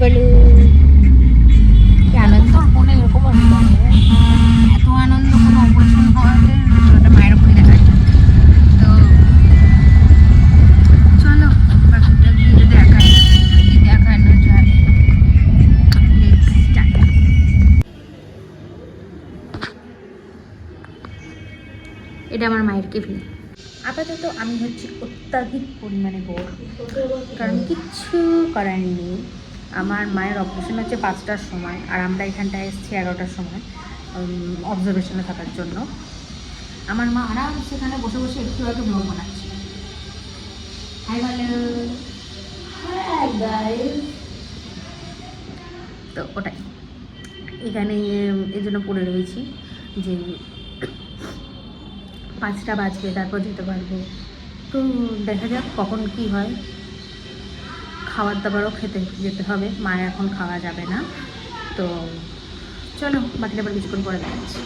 বলু কি আনন্দ মনে এরকম এত আনন্দ, কোনো অপারেশন হওয়াতে ওটা মায়ের উপরে দেখায়। তো চলো, বাকিটা গিয়ে দেখাই দেখানো যায় এটা আমার মায়ের কেবিন আপাতত আমি হচ্ছে অত্যাধিক পরিমাণে বোর। কারণ কিচ্ছু করার নেই। আমার মায়ের অপারেশন হচ্ছে পাঁচটার সময় আর আমরা এখানটায় এসেছি এগারোটার সময় অবজারভেশনে থাকার জন্য। আমার মা আরাম সেখানে বসে বসে একটু একটু ব্লগ বানাচ্ছে। হাই হ্যালো তো ওটাই। এখানে এই জন্য পড়ে রয়েছি যে পাঁচটা বাজবে তারপর যেতে পারব। তো দেখা যাক কখন কি হয়। খাবার দাবারও খেতে যেতে হবে। মায়ের এখন খাওয়া যাবে না। তো চলো বাকিটা আবার কিছুক্ষণ পরে দেখাচ্ছি।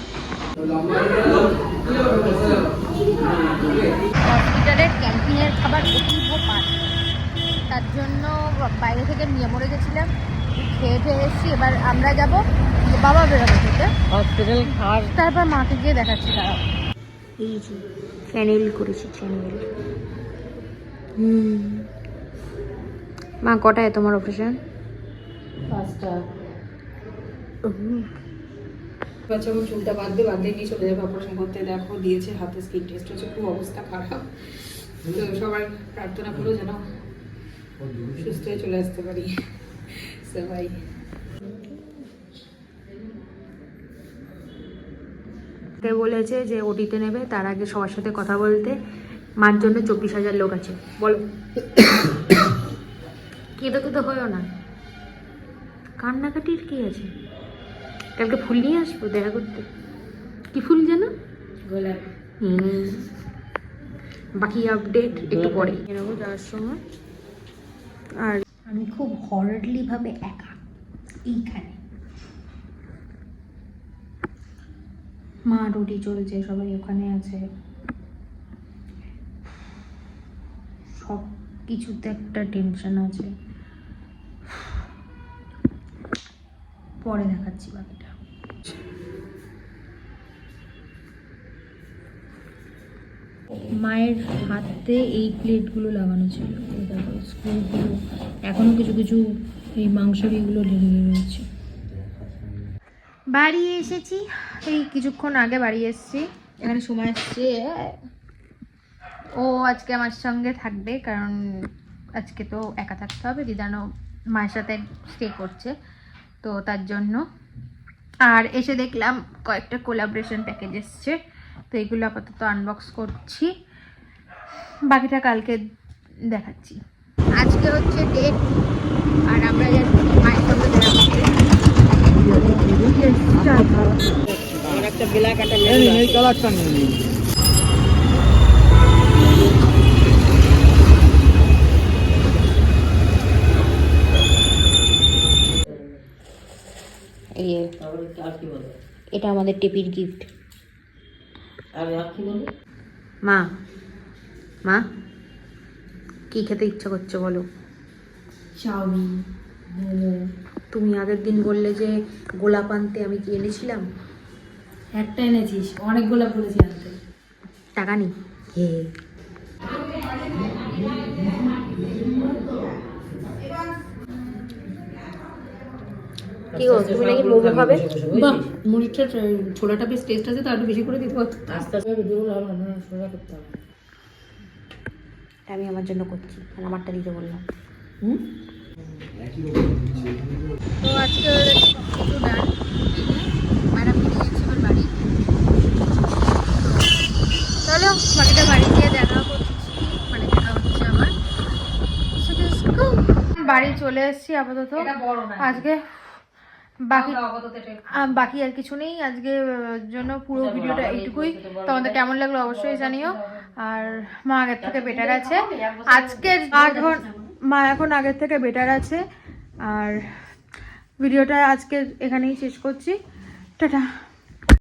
হসপিটালের ক্যান্টিনের খাবার অতীব পান। তার জন্য বাইরে থেকে নিয়ে মরে গেছিলাম। খেয়ে খেয়ে এসেছি এবার আমরা যাব বাবা বেরোবে থেকে হসপিটাল খাওয়ার তারপর মাকে গিয়ে দেখাচ্ছি তারা এই যে চ্যানেল করেছি চ্যানেল হুম। মা কটায় তোমার অপারেশন পাঁচটা। বাচ্চা আমার চুলটা বাঁধবে বাঁধতে নিয়ে চলে যাবে? অপারেশন করতে দেখো দিয়েছে হাতে স্কিন টেস্ট হচ্ছে খুব অবস্থা খারাপ। তো সবার প্রার্থনা করো যেন সুস্থ হয়ে চলে আসতে পারি। সবাই বলেছে যে ওটিতে নেবে তার আগে সবার সাথে কথা বলতে। মার জন্য চব্বিশ হাজার লোক আছে। বলো। কেঁদো কেঁদো হয়েও না। কান্নাকাটির কি আছে? কালকে ফুল নিয়ে আসব দেখা করতে। কি ফুল যেন? গোলাপ। হুম। বাকি আপডেট একটু পরে। নেব যাওয়ার সময়। আর আমি খুব হরডলি ভাবে একা এইখানে। মা রুটি চলছে সবাই ওখানে আছে। সব কিছুতে একটা টেনশন আছে। পরে দেখাচ্ছি বাকিটা। মায়ের হাতে এই প্লেটগুলো লাগানো ছিল। দেখো স্ক্রুগুলো এখনও কিছু কিছু এই মাংসের এগুলো লেগে রয়েছে। বাড়ি এসেছি। এই কিছুক্ষণ আগে বাড়ি এসেছি। এখানে সময় এসছে। ও আজকে আমার সঙ্গে থাকবে, কারণ আজকে তো একা থাকতে হবে। দিদানো মায়ের সাথে স্টে করছে। তো তার জন্য। আর এসে দেখলাম কয়েকটা কোলাবরেশন প্যাকেজ এসছে। তো এগুলো আপাতত আনবক্স করছি। বাকিটা কালকে দেখাচ্ছি। আজকে হচ্ছে ডেট আর আমরা যাচ্ছি মায়ের সঙ্গে দেখা করতে। Yes, চল। আমার একটা বেলা কাটা এই কালারটা নিয়ে এই যে, এটা আমাদের টিপির গিফট মা মা কি খেতে ইচ্ছা করছে বলো? Chow mein momo. তুমি আগের দিন বললে যে গোলাপ আনতে আমি কি এনেছিলাম? একটা এনেছিস অনেক গোলাপ বলেছি আনতে। টাকা নেই। হে। কি গো তুমি নাকি মোমো খাবে বাহ মুড়িটা ছোলাটা বেশ টেস্ট আছে তো একটু বেশি করে দিতে পারতো। আস্তে আস্তে হবে না সোজা করতে হবে। আমি আমার জন্য করছি আর আমারটা দিতে বললাম। হুম? তো আজকে কিছু ডান ম্যাডাম ফিরে গেছে এবার বাড়ি। চলো বাকিটা বাড়ি গিয়ে দেখা করছি মানে দেখা হচ্ছে আমার। বাড়ি চলে এসেছি আপাতত। আজকে বাকি বাকি আর কিছু নেই। আজকে জন্য পুরো ভিডিওটা এইটুকুই। তোমাদের কেমন লাগল অবশ্যই জানিও। আর মা আগের থেকে বেটার আছে। আজকে এখন মা এখন আগের থেকে বেটার আছে। আর ভিডিওটা আজকে এখানেই শেষ করছি। টাটা।